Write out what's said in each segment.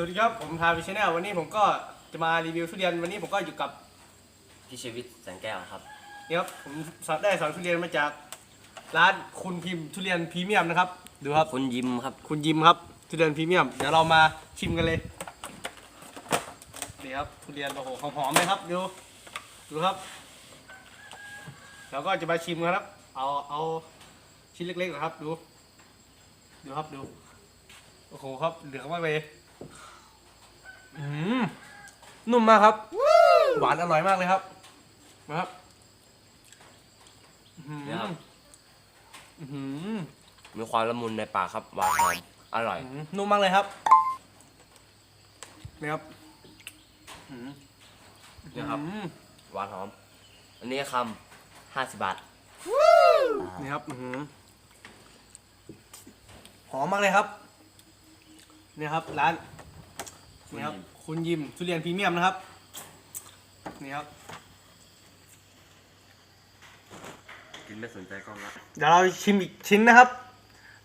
สวัสดีครับ ผมทาวิชแนลวันนี้ผมก็จะมารีวิวทุเรียนวันนี้ผมก็อยู่กับพี่ชีวิตแสงแก้วครับนี่ครับผมได้สอนทุเรียนมาจากร้านคุณพิมพ์ทุเรียนพรีเมียมนะครับ ดูครับคุณยิ้มครับ คุณยิมครับทุเรียนพรีเมียมเดี๋ยวเรามาชิมกันเลยนี่ครับทุเรียนโอ้โหหอมๆเลยครับดูดูครับเราก็จะมาชิมกันครับ เอาเอาชิ้นเล็กๆก่อนครับดู ดูครับดูโอ้โหครับเหลืองมากเลย อืมนุ่มมากครับ หวานอร่อยมากเลยครับ นะครับอื้อหือเนี่ยครับ อื้อหือมีความละมุนในปากครับหวานหอมอร่อย อืมนุ่มมากเลยครับนี่ครับอืมเนี่ยครับ อืมหวานหอม อันนี้คำห้าสิบบาท นี่ครับอื้อหือหอมมากเลยครับนี่ครับ ร้าน นี่ครับคุณยิมทุเรียนพรีเมียมนะครับ นี่ครับ กินไม่สนใจกล้องละเดี๋ยวเราชิมอีกชิ้นนะครับ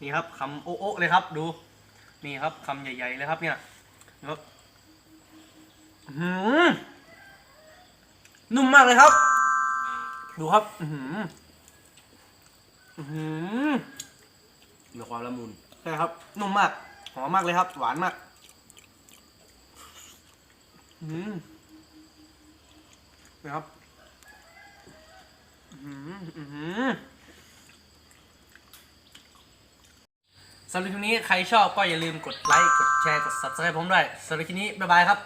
นี่ครับคำโอ๊ะๆเลยครับ ดู นี่ครับคำใหญ่ๆเลยครับ เนี่ยนะครับอื้อหือนุ่มมากเลยครับ ดูครับ อือหืออื้อหือมีความละมุนใช่ครับ นุ่มมาก หอมมากเลยครับ หวานมาก อืมนะครับอืมอืมสำหรับคลิปนี้ใครชอบก็อย่าลืมกดไลค์ กดแชร์ กด subscribe ผมด้วยสำหรับคลิปนี้ บ๊ายบายครับ